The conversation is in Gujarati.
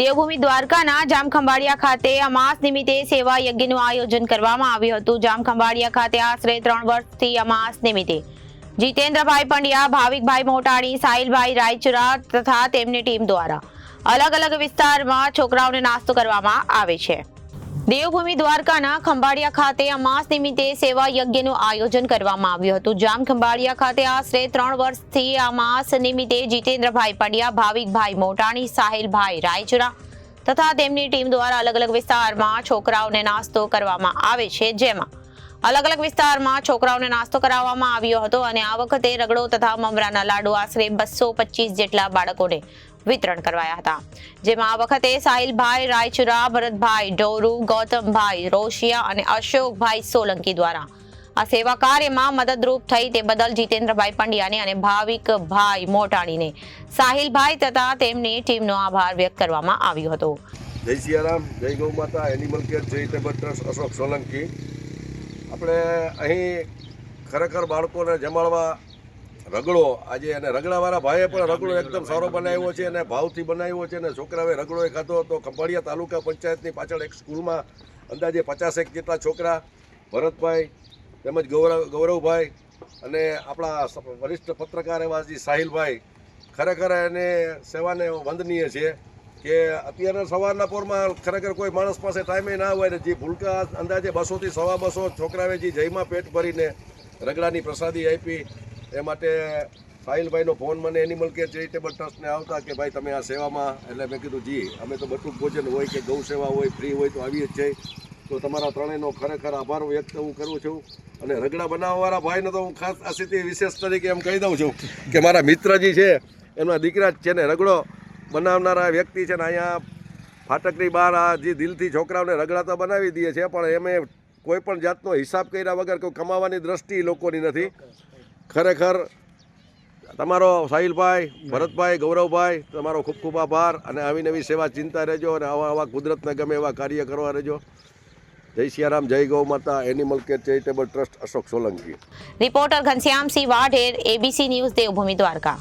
દેવભૂમિ દ્વારકાના જામખંભાળિયા ખાતે અમાસ નિમિત્તે સેવા યજ્ઞનું આયોજન કરવામાં આવ્યું હતું. જામખંભાળિયા ખાતે આશરે ત્રણ વર્ષથી અમાસ નિમિત્તે જીતેન્દ્રભાઈ પંડ્યા, ભાવિકભાઈ મોટાણી, સાહિલભાઈ રાયચુરા તથા તેમની ટીમ દ્વારા અલગ અલગ વિસ્તારમાં છોકરાઓને નાસ્તો કરવામાં આવે છે. દેવભૂમિ દ્વારકાના ખંભાળિયા ખાતે અમાસ નિમિત્તે સેવા યજ્ઞનું આયોજન કરવામાં આવ્યું હતું. જામ ખંભાળિયા ખાતે આશરે ત્રણ વર્ષથી અમાસ નિમિત્તે જીતેન્દ્રભાઈ પંડ્યા, ભાવિકભાઈ મોટાણી, સાહિલભાઈ રાયચુરા તથા તેમની ટીમ દ્વારા અલગ અલગ વિસ્તારમાં છોકરાઓને નાસ્તો કરવામાં આવે છે. જેમાં અલગ અલગ વિસ્તારમાં છોકરાઓને નાસ્તો કરાવવામાં આવ્યો હતો અને આ વખતે રગડો તથા મમરાના લાડુ આશરે બસો જેટલા બાળકોને વિતરણ કરવાયા હતા. જેમાં આ વખતે સાહિલભાઈ, રાયચુરા, ભરતભાઈ ડોરુ ગૌતમભાઈ, રોશિયા અને અશોકભાઈ સોલંકી દ્વારા. આ સેવા કાર્યમાં મદદરૂપ થઈ તે બદલ જીતેન્દ્રભાઈ પંડ્યાને અને ભાવિકભાઈ મોટાણીને સાહિલભાઈ તથા તેમની ટીમનો આભાર વ્યક્ત કરવામાં આવ્યો હતો. જય Siyaram, Jai Gau Mata animal care charitable trust, Ashok Solanki. આપણે અહીં ખરેખર બાળકોને જમાડવા રગડો, આજે અને રગડાવાળા ભાઈએ પણ રગડો એકદમ સારો બનાવ્યો છે અને ભાવથી બનાવ્યો છે અને છોકરાએ રગડો ખાધો હતો. ખંભાળિયા તાલુકા પંચાયતની પાછળ એક સ્કૂલમાં અંદાજે પચાસેક જેટલા છોકરા, ભરતભાઈ તેમજ ગૌરવ, ગૌરવભાઈ અને આપણા વરિષ્ઠ પત્રકાર એવા જે સાહિલભાઈ ખરેખર એને સેવાને વંદનીય છે કે અત્યારે સવારના પોરમાં ખરેખર કોઈ માણસ પાસે ટાઈમે ના હોય ને જે ભૂલકા અંદાજે બસોથી સવા બસો છોકરાએ જે જયમાં પેટ ભરીને રગડાની પ્રસાદી આપી એ માટે સાહિલભાઈનો ફોન મને એનિમલ કેર ચેરિટેબલ ટ્રસ્ટને આવતા કે ભાઈ તમે આ સેવામાં, એટલે મેં કીધું, જી, અમે તો બધું ભોજન હોય કે ગૌ સેવા હોય ફ્રી હોય તો આવીએ જ છે તો તમારા ત્રણેયનો ખરેખર આભાર વ્યક્ત હું કરું છું. અને રગડા બનાવવાવાળા ભાઈને તો હું ખાસ આ સ્થિતિ વિશેષ તરીકે એમ કહી દઉં છું કે મારા મિત્રજી છે, એમના દીકરા જ છે ને રગડો બનાવનારા વ્યક્તિ છે ને અહીંયા ફાટકની બહાર આ જે દિલથી છોકરાઓને રગડા તો બનાવી દઈએ છે, પણ એમે કોઈ પણ જાતનો હિસાબ કર્યા વગર કોઈ કમાવાની દ્રષ્ટિ લોકોની નથી. ખરેખર તમારો સાહિલભાઈ, ભરતભાઈ, ગૌરવભાઈ, તમારો ખૂબ ખૂબ આભાર અને આવી નવી સેવા ચિંતા રહેજો અને આવા આવા કુદરતને ગમે એવા કાર્ય કરવા રહેજો. જય Siyaram, Jai Gau Mata, animal care charitable trust, Ashok Solanki. Reporter Ghanshyamsinh Vadher ABC news, Devbhumi Dwarka.